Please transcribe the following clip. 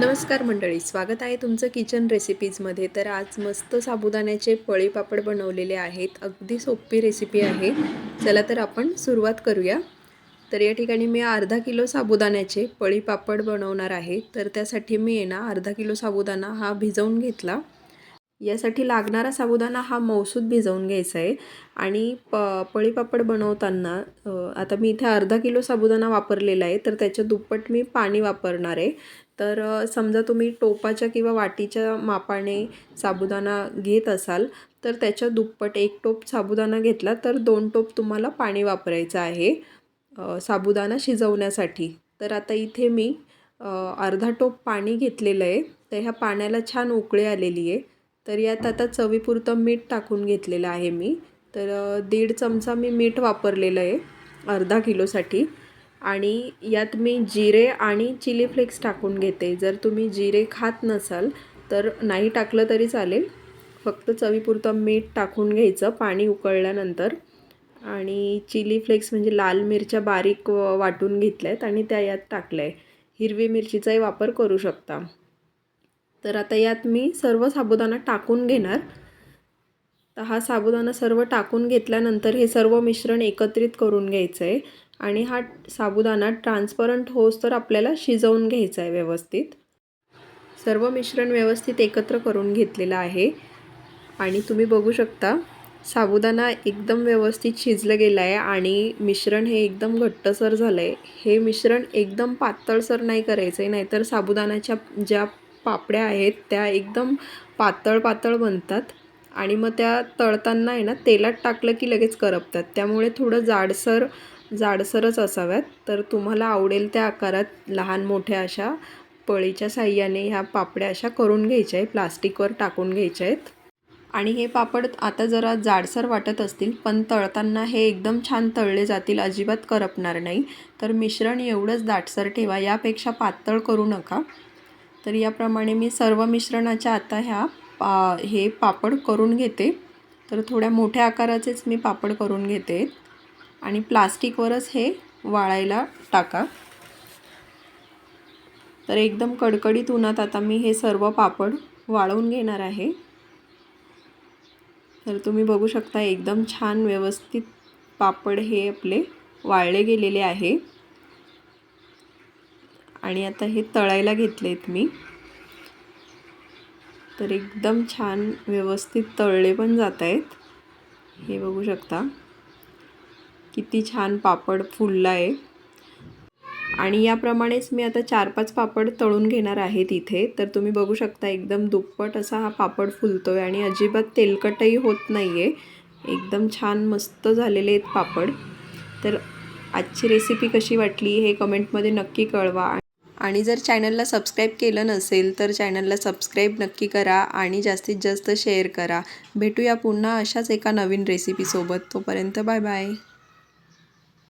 नमस्कार मंडळी स्वागत आहे तुमचं किचन रेसिपीजमध्ये तर आज मस्त साबुदाण्याचे पळी पापड बनवलेले आहेत. अगदी सोपी रेसिपी आहे. चला तर आपण सुरुवात करूया. तर या ठिकाणी मी अर्धा किलो साबुदाण्याचे पळी पापड बनवणार आहे. तर त्यासाठी मी आहे ना अर्धा किलो साबुदाणा हा भिजवून घेतला. यासाठी लागणारा साबुदाणा हा मौसूद भिजवून घ्यायचा आहे. आणि प पळीपापड बनवताना आता मी इथे अर्धा किलो साबुदाणा वापरलेला आहे. तर त्याच्या दुप्पट मी पाणी वापरणार आहे. तर समजा तुम्ही टोपाच्या किंवा वाटीच्या मापाने साबुदाणा घेत असाल तर त्याच्या दुप्पट एक टोप साबुदाणा घेतला तर दोन टोप तुम्हाला पाणी वापरायचं आहे साबुदाणा शिजवण्यासाठी. तर आता इथे मी अर्धा टोप पाणी घेतलेलं आहे. तर ह्या पाण्याला छान उकळी आलेली आहे. तर यात आता चवीपुरतं मीठ टाकून घेतलेलं आहे मी. तर दीड चमचा मी मीठ वापरलेलं आहे अर्धा किलोसाठी. आणि यात मी जिरे आणि चिली फ्लेक्स टाकून घेते. जर तुम्ही जिरे खात नसाल तर नाही टाकलं तरी चालेल. फक्त चवीपुरतं मीठ टाकून घ्यायचं पाणी उकळल्यानंतर. आणि चिली फ्लेक्स म्हणजे लाल मिरच्या बारीक व- वाटून घेतल्या आहेत आणि त्या यात टाकल्या. आहे हिरवी मिरचीचाही वापर करू शकता. तर आता यात मी सर्व साबुदाणा टाकून घेणार. तर हा साबुदाणा सर्व टाकून घेतल्यानंतर हे सर्व मिश्रण एकत्रित करून घ्यायचं आहे आणि हा साबुदाणा ट्रान्सपरंट होस तर आपल्याला शिजवून घ्यायचा आहे व्यवस्थित. सर्व मिश्रण व्यवस्थित एकत्र करून घेतलेलं आहे. आणि तुम्ही बघू शकता साबुदाणा एकदम व्यवस्थित शिजलं गेलं आहे आणि मिश्रण हे एकदम घट्टसर झालं आहे हे मिश्रण एकदम पातळसर नाही करायचं आहे नाहीतर साबुदाण्याच्या ज्या पापड्या आहेत त्या एकदम पातळ पातळ बनतात. आणि मग त्या तळताना आहे ना तेलात टाकलं की लगेच करपतात. त्यामुळे थोडं जाडसर जाडसरच असाव्यात. तर तुम्हाला आवडेल त्या आकारात लहान मोठ्या अशा पळीच्या साह्याने ह्या पापड्या अशा करून घ्यायच्या आहे प्लास्टिकवर टाकून घ्यायच्या आहेत. आणि हे पापड आता जरा जाडसर वाटत असतील पण तळताना हे एकदम छान तळले जातील अजिबात करपणार नाही. तर मिश्रण एवढंच दाटसर ठेवा यापेक्षा पातळ करू नका. तर याप्रमाणे मी सर्व मिश्रणाच्या आता ह्या पा हे पापड करून घेते. तर थोड्या मोठ्या आकाराचेच मी पापड करून घेते. आणि प्लास्टिकवरच हे वाळायला टाका. तर एकदम कडकडीत उन्हात आता मी हे सर्व पापड वाळवून घेणार आहे. तर तुम्ही बघू शकता एकदम छान व्यवस्थित पापड हे आपले वाळले गेलेले आहे. आणि आता हे तळायला घेतलेत मी. तर एकदम छान व्यवस्थित तळले पण जात आहेत. हे बघू शकता. किती छान पापड फुलला आहे आणि याप्रमाणेच मी आता चार पाच पापड तळून घेणार आहे तिथे. तर तुम्ही बघू शकता एकदम दुप्पट असा हा पापड फुलतो आहे आणि अजिबात तेलकटही होत नाही आहे एकदम छान मस्त झालेले आहेत पापड. तर आजची रेसिपी कशी वाटली हे कमेंटमध्ये नक्की कळवा. आणि जर चॅनलला सबस्क्राईब केलं नसेल तर चॅनलला सबस्क्राईब नक्की करा आणि जास्तीत जास्त शेअर करा. भेटूया पुन्हा अशाच एका नवीन रेसिपीसोबत तोपर्यंत बाय बाय